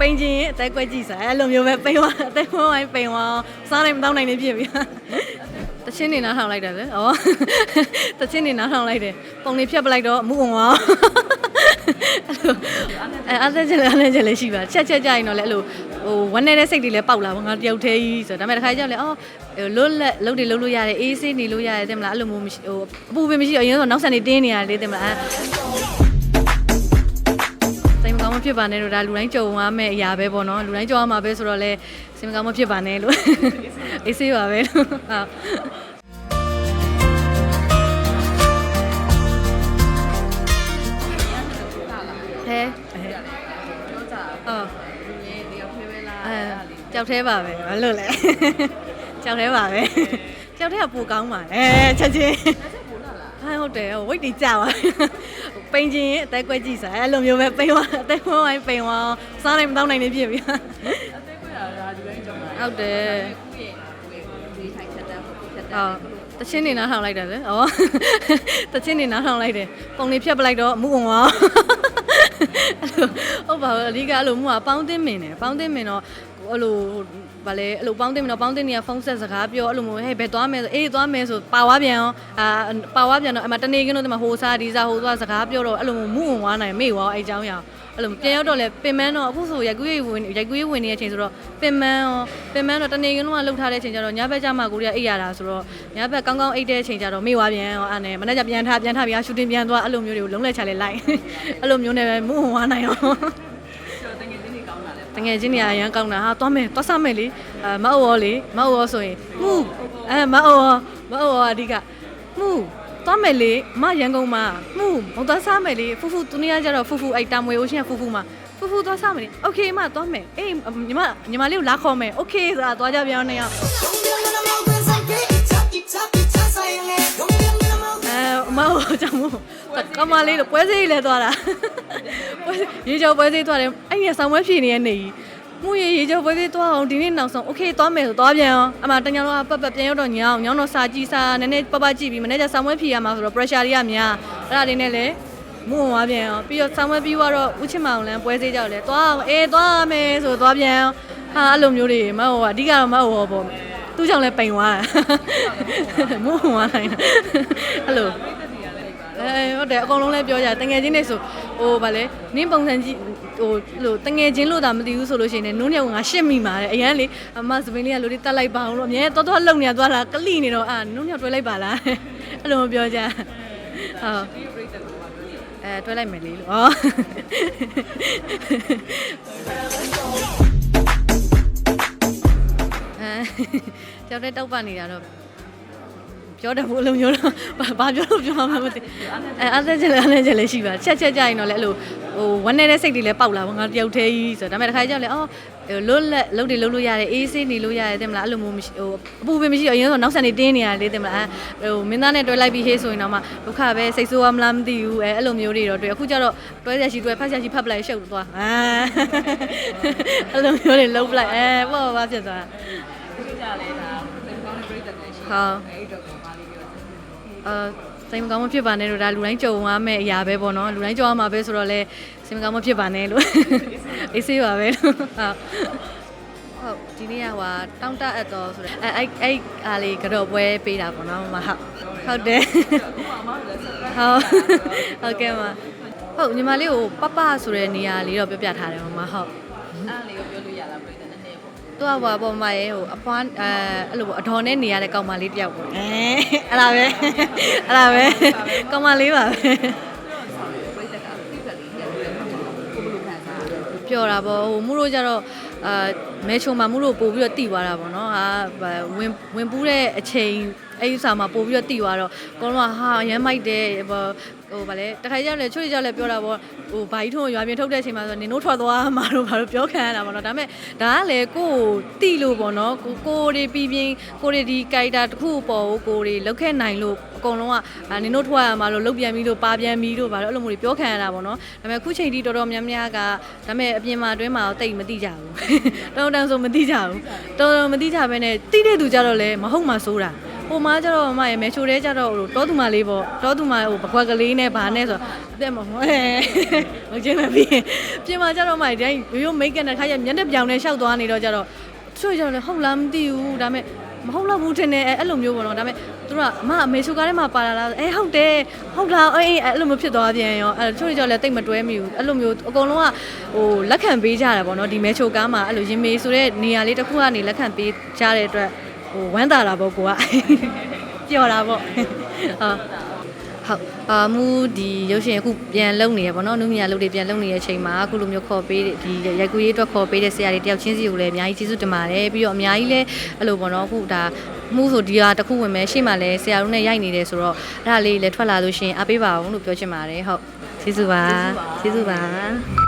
ပိန်ချင်းရင်အသက်ကွက်ကြည့်စားအဲ့လိုမျိုးပဲပိန်သွားအသက်ခွန်းဝိုင်းပိန်သွားစားနိုင်မတောင်းနိုင်နေဖြစ်ပြီတချင်းနေနားထောင်လိုက်တယ်လေဩတချင်းနေနားထောင်လိုက်တယ်ပုံလေးဖြတ်ပလိုက်တော့အမှုဝင်သွားအဲ့လိုအဲအားသက်ချက်လည်းအားသက်ချက်လည်းရှိပါချက်ချက်ကြရင်တော့လေအဲ့လိုဟိုဝမ်းနေတဲ့စိတ်တွေလည်းပေါက်လာပါငါတယောက်တည်းကြီးဆိုတော့ဒါပေမဲ့တစ်ခါကျတော့လေအော်လွတ်လက်လုံးတွေလုံးလို့ရတယ်အေးဆေးနေလို့ရတယ်တဲ့မလားအဲ့လိုမျိုးမရှိဟိုအပူပင်မရှိတော့အရင်ကနောက်ဆက်နေတင်းနေရတယ်လေတဲ့မလားစိတ် မကောင်းမဖြစ်ပါနဲ့လို့ဒါလူတိုင်းကြုံရမယ့်အရာပဲပေါ့နော်လူတိုင်းကြုံရမှာပဲဆိုတော့လေစိတ်မကောင်းမဖြစ်ပါနဲ့လို့အေးဆေးပါပဲလို့ဟုတ်ဟဲဟုတ်အဲကြောက်သေးပါပဲဘာလို့လဲကြောက်သေးပါပဲကြောက်သေးကပိုကောင်းပါလေချက်ချင်း ဟဲ့ဟုတ်တယ်ဝိတ်တွေကြာပါပိန်ချင်းရင်အသက်ကွက်ကြည့်စားအဲ့လိုမျိုးပဲပိန်သွားအသက်ခွန်းဝိုင်းပိန်သွားစားနိုင်မတောင်းနိုင်နေဖြစ်ပြီဟုတ်တယ်ဟုတ်တချင်းနေနားထောင်လိုက်တယ်လေဩတချင်းနေနားထောင်လိုက်တယ်ပုံလေးဖြတ်ပလိုက်တော့အမှုဝင်သွားအဲ့လိုဟုတ်ပါဘူးအဓိကအဲ့လိုမှုကပေါင်းသိမင်တယ်ပေါင်းသိမင်တော့ အဲ့လိုဗာလဲအဲ့လိုပေါင်းသိမင်တော့ပေါင်းသိနေရဖုန်းဆက်စကားပြောအဲ့လိုမျိုးဟဲ့ဘယ်သွားမယ်ဆိုအေးသွားမယ်ဆိုပါဝါပြန်အောင်အာပါဝါပြန်တော့အမတနေကင်းတော့ဒီမှာဟိုစားဒီစားဟိုသွားစကားပြောတော့အဲ့လိုမျိုးမှုဝင်သွားနိုင်မေ့သွားအဲ့အကြောင်းရအောင်အဲ့လိုပြန်ရောက်တော့လဲပင်မန်းတော့အခုဆိုရိုက်ကူးရေးဝင်ရိုက်ကူးရေးဝင်နေတဲ့အချိန်ဆိုတော့ပင်မန်းရောပင်မန်းတော့တနေကင်းတော့လှုပ်ထားတဲ့အချိန်ကျတော့ညဘက်ကျမှကိုရီးယားအိပ်ရတာဆိုတော့ညဘက်ကောင်းကောင်းအိပ်တဲ့အချိန်ကျတော့မေ့သွားပြန်ရောအဲ့နဲ့မနေ့ကပြန်ထားပြန်ထားပြီးရှူတင်ပြန်သွားအဲ့လိုမျိုးတွေကိုလုံးလက်ချလိုက်လိုက်အဲ့လိုမျိုးနဲ့ပဲမှုဝင်သွားနိုင်အောင် တငယ်ချင်းတွေအရန်ကောင်းတာဟာသွားမယ်သွားစမယ်လေအဲမအော်ရောလေမအော်ရောဆိုရင်မှုအဲမအော်ရောမအော်ရောအဓိကမှုသွားမယ်လေမရန်ကုန်မှာမှုမသွားစားမယ်လေဖူဖူသူနေရကြတော့ဖူဖူအိုက်တာမွေအိုရှင်ဖူဖူမှာဖူဖူသွားစားမယ်လေโอเคမသွားမယ်အေးညီမညီမလေးကိုလာခေါ်မယ်โอเคဆိုတာသွားကြပြောင်းနေအောင်အဲမအော်ကြောင့်မို့ကမလေးတို့ပွဲစည်းလဲသွားတာပွဲ ရေချောပွဲသေးသွားတယ်အဲ့ဒီဆောင်းပွဲဖြည့်နေတဲ့နေကြီးမှုရေရေချောပွဲသေးသွားအောင်ဒီနေ့နောက်ဆုံး okay သွားမယ်ဆိုသွားပြန်အောင်အမတညာတော့ပတ်ပတ်ပြန်ရောက်တော့ညအောင်ညောင်းတော့စာကြည့်စာနည်းနည်းပပကြည့်ပြီးမနေ့ကဆောင်းပွဲဖြည့်ရမှာဆိုတော့ pressure တွေကများအဲ့ဒါတွေနဲ့လည်းမှုဝင်သွားပြန်အောင်ပြီးတော့ဆောင်းပွဲပြီးတော့ဦးချစ်မအောင်လန်းပွဲသေးကြောက်လဲသွားအောင်အေးသွားမယ်ဆိုသွားပြန်အောင်ဟာအဲ့လိုမျိုးတွေမဟုတ်ဘူးအဓိကတော့မဟုတ်ဘူးပေါ့သူ့ကြောင့်လဲပိန်သွားတာမှုဝင်သွားနိုင်တာအဲ့လိုအဲဟုတ်တယ်အကုန်လုံးလဲပြောကြတယ်တကယ်ချင်းနေဆို ဟိုဗာလဲနင်းပုံစံကြီးဟိုလို့တငယ်ချင်းလို့သာမသိဘူးဆိုလို့ရှိရင်လည်းနုံးညောင်ငါရှစ်မိမှာတဲ့အရန်လေအမစပင်းလေးကလူတွေတတ်လိုက်ပါအောင်လို့အမြဲတော်တော်လုံနေသွားတာကလိနေတော့အာနုံးညောင်တွဲလိုက်ပါလားအဲ့လိုမပြောကြဟုတ်အဲတွဲလိုက်မယ်လေလို့ဩအဲကြောက်တဲ့တောက်ပနေတာတော့ ပြောတယ်ဘို့လုံးမျိုးတော့ဘာဘာပြောလို့ပြောမှမသိအဲအားသက်ချက်လည်းအားသက်ချက်လည်းရှိပါချက်ချက်ကြရင်တော့လေအဲ့လိုဟိုဝမ်းနေတဲ့စိတ်တွေလည်းပေါက်လာပါငါတယောက်တည်းကြီးဆိုတော့ဒါပေမဲ့တစ်ခါကျတော့လေအော်လွတ်လက်လုံးတွေလုံးလို့ရတယ်အေးဆေးနေလို့ရတယ်တဲ့မလားအဲ့လိုမျိုးမရှိဟိုအပူပင်မရှိတော့အရင်ကနောက်ဆက်နေတင်းနေရတယ်လေတဲ့မလားဟိုမင်းသားနဲ့တွဲလိုက်ပြီးဟေးဆိုရင်တော့မှဒုက္ခပဲစိတ်ဆိုးရမလားမသိဘူးအဲအဲ့လိုမျိုးတွေတော့တွေ့အခုကျတော့တွဲဆက်ရှိတွဲဖတ်ဆက်ရှိဖတ်ပလိုက်ရှုပ်သွားအာအဲ့လိုမျိုးတွေလုံးပလိုက်အဲပေါ့ပါဖြစ်သွား ဟုတ်အာစိတ်မကောင်းမဖြစ်ပါနဲ့လို့ဒါလူတိုင်းကြုံရမယ့်အရာပဲပေါ့နော်လူတိုင်းကြုံရမှာပဲဆိုတော့လဲစိတ်မကောင်းမဖြစ်ပါနဲ့လို့အေးဆေးပါပဲလို့ဟုတ်ဟုတ်ဒီနေ့ကဟိုတောင်းတအပ်တော်ဆိုတော့အဲအဲ့အဲ့အားလေးကတော့ပွဲပေးတာပေါ့နော်မမဟုတ်ဟုတ်တယ်ဟုတ်ဟုတ်ကဲ့မဟုတ်ညီမလေးကိုပပဆိုတဲ့နေရာလေးတော့ပြပြထားတယ်မမဟုတ်အဲ့လေးကိုပြောလို့ရလားပြိတ္တနည်းနည်းပေါ့ သူကဟိုပေါ်မှာရေဟိုအဖွားအဲအဲ့လိုပေါ့အတော်နဲ့နေရတဲ့ကောင်မလေးတယောက်ပေါ့အဲအဲ့ဒါပဲအဲ့ဒါပဲကောင်မလေးပါပဲပြိတ္တကပြိတ္တလေးရတယ်ကိုဘယ်လိုခံစားလဲပျော်တာပေါ့ဟိုမူတို့ကြတော့အာ မဲချုံမှာမူတို့ပို့ပြီးတော့တိသွားတာပေါ့နော်ဟာဝင်ဝင်ပူးတဲ့အချိန်အဲ့ဒီစာမှာပို့ပြီးတော့တိသွားတော့ကောလုံးကဟာရမ်းမိုက်တယ်ဟိုဟိုဗာလဲတခါကျတော့လေချွတ်ကြောက်လဲပြောတာပေါ့ဟိုဘာကြီးထုံးရွာပြင်ထုတ်တဲ့အချိန်မှာဆိုနင်တို့ထွက်သွားမှာတော့ဘာလို့ပြောခံရတာပေါ့နော်ဒါပေမဲ့ဒါကလေကိုကိုတိလို့ပေါ့နော်ကိုကိုတွေပြီးပြင်းကိုတွေဒီကိုက်တာတစ်ခုပေါ်ကိုကိုတွေလောက်ခဲ့နိုင်လို့အကုန်လုံးကအာနင်တို့ထွက်ရမှာလို့လုတ်ပြန်ပြီးလို့ပါပြန်ပြီးလို့ဘာလို့အဲ့လိုမျိုးတွေပြောခံရတာပေါ့နော်ဒါပေမဲ့ခုချိန်ထိတော်တော်များများကဒါပေမဲ့အပြင်မှာအတွင်းမှာတော့တိတ်မသိကြဘူးတော်တော်ဆိုမသိကြဘူးတော်တော်မသိကြဘဲနဲ့တိတဲ့သူကြတော့လေမဟုတ်မှစိုးတာဟိုမှာကျတော့မရဲ့မဲချိုတဲ့ကျတော့ဟိုတောသူမလေးပေါ့တောသူမဟိုဘကွက်ကလေးနဲ့ဗာနဲ့ဆိုအသက်မဟဲမချင်းမပြီးပြင်မှာကျတော့မရဲ့တိုင်းရိုးရိုးမိတ်ကနဲ့ခါရမျက်နှာပြောင်နဲ့ရှောက်သွားနေတော့ကျတော့ချို့ကျတော့လေဟုတ်လားမသိဘူးဒါပေမဲ့ မဟုတ်တော့ဘူးထင်တယ်အဲ့လိုမျိုးပေါ့နော်ဒါပေမဲ့သူတို့ကအမအမေချိုကားထဲမှာပါလာလားအဲဟုတ်တယ်ဟုတ်လားအေးအဲ့လိုမျိုးဖြစ်သွားပြန်ရောအဲ့ချို့ကျတော့လည်းတိတ်မတွဲမိဘူးအဲ့လိုမျိုးအကုန်လုံးကဟိုလက်ခံပေးကြတာပေါ့နော်ဒီမဲချိုကားမှာအဲ့လိုရင်မေဆိုတဲ့နေရာလေးတစ်ခုကနေလက်ခံပေးကြတဲ့အတွက်ဟိုဝမ်းသာတာပေါ့ကိုကပျော်တာပေါ့ဟုတ် ဟုတ်အာမူဒီရုပ်ရှင်အခုပြန်လုံနေရပေါ့နော်နုမီယာလုပ်တွေပြန်လုံနေတဲ့အချိန်မှာအခုလိုမျိုးခေါ်ပေးတဲ့ဒီရိုက်ကူးရေးအတွက်ခေါ်ပေးတဲ့ဆရာတွေတယောက်ချင်းစီကိုလည်းအများကြီးကျေးဇူးတင်ပါတယ်ပြီးတော့အများကြီးလည်းအဲ့လိုပေါ့နော်အခုဒါမှုဆိုဒီဟာတစ်ခုဝင်မယ်ရှေ့မှာလည်းဆရာတို့နဲ့ရိုက်နေတယ်ဆိုတော့အဲ့ဒါလေးလည်းထွက်လာလို့ရှိရင်အားပေးပါအောင်လို့ပြောချင်ပါတယ်ဟုတ်ကျေးဇူးပါကျေးဇူးပါ